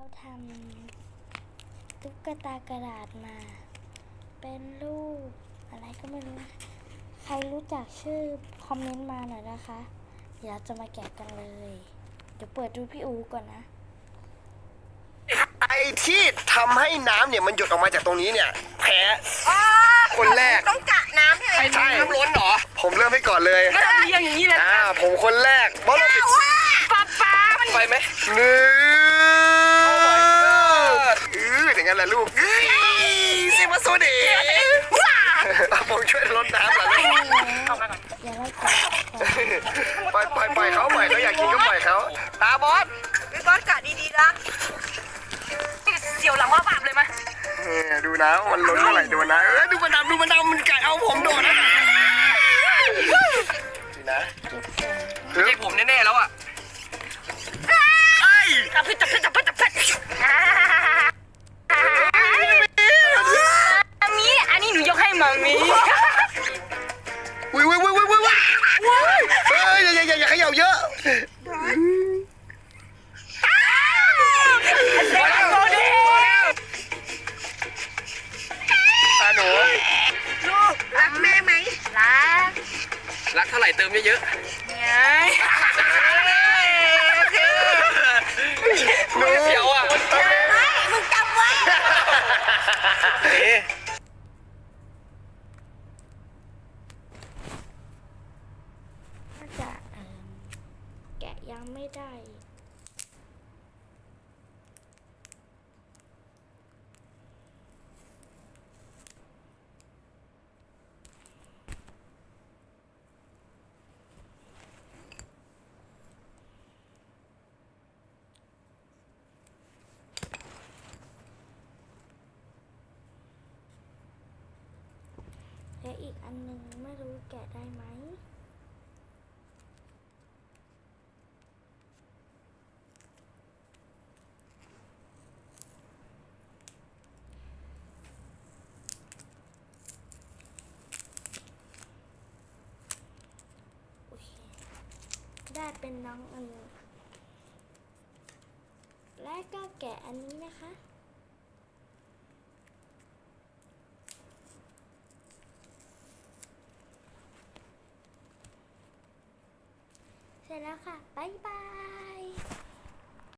เราทำตุ๊กตากระดาษมา เป็นรูปอะไรก็ไม่รู้นะใครรู้จักชื่อคอมเมนต์มาหน่อยนะคะ เดี๋ยวเราจะมาแกะกันเลย เดี๋ยวเปิดดูพี่อูก่อนนะ ไอ้ที่ทำให้น้ำเนี่ยมันหยดออกมาจากตรงนี้เนี่ย แพ้คนแรก ต้องกะน้ำใช่ไหมใช่ น้ำล้นเหรอผมเริ่มให้ก่อนเลยก็เรียงอย่างนี้เลยอ่าผมคนแรกเพราะเราปิดป้าป้ามัน ไปไหมหนึ่งเอออย่างนั้นแห ละลูกเอ้ยซิมาโซเดผมช่วยลดน้ำเหรอลูกเอามาก่อนเดี๋ยวเราแกะก่อนปล่อยปล่อยปล่อยเขาปล่อยเขาอยากกินก็ปล่อยเขาตาบอสพี่บอสกะดีๆนะเสียวหลังว่าบาปเลยมั้ยเออดูนะมันล้นเมื่อไหร่ดูนะเออดูมันดำดูมันดำมันไก่เอาผม รักเท่าไหร่เติมเยอะไงๆหนูเดี๋ยวอะมึงจำไว้น่าจะเอิ่มแกะยังไม่ได้ และอีกอันหนึ่งไม่รู้แกะได้ไหม โอเค ได้เป็นน้องอันนี้และก็แกะอันนี้นะคะ เสร็จแล้วค่ะ บ๊ายบาย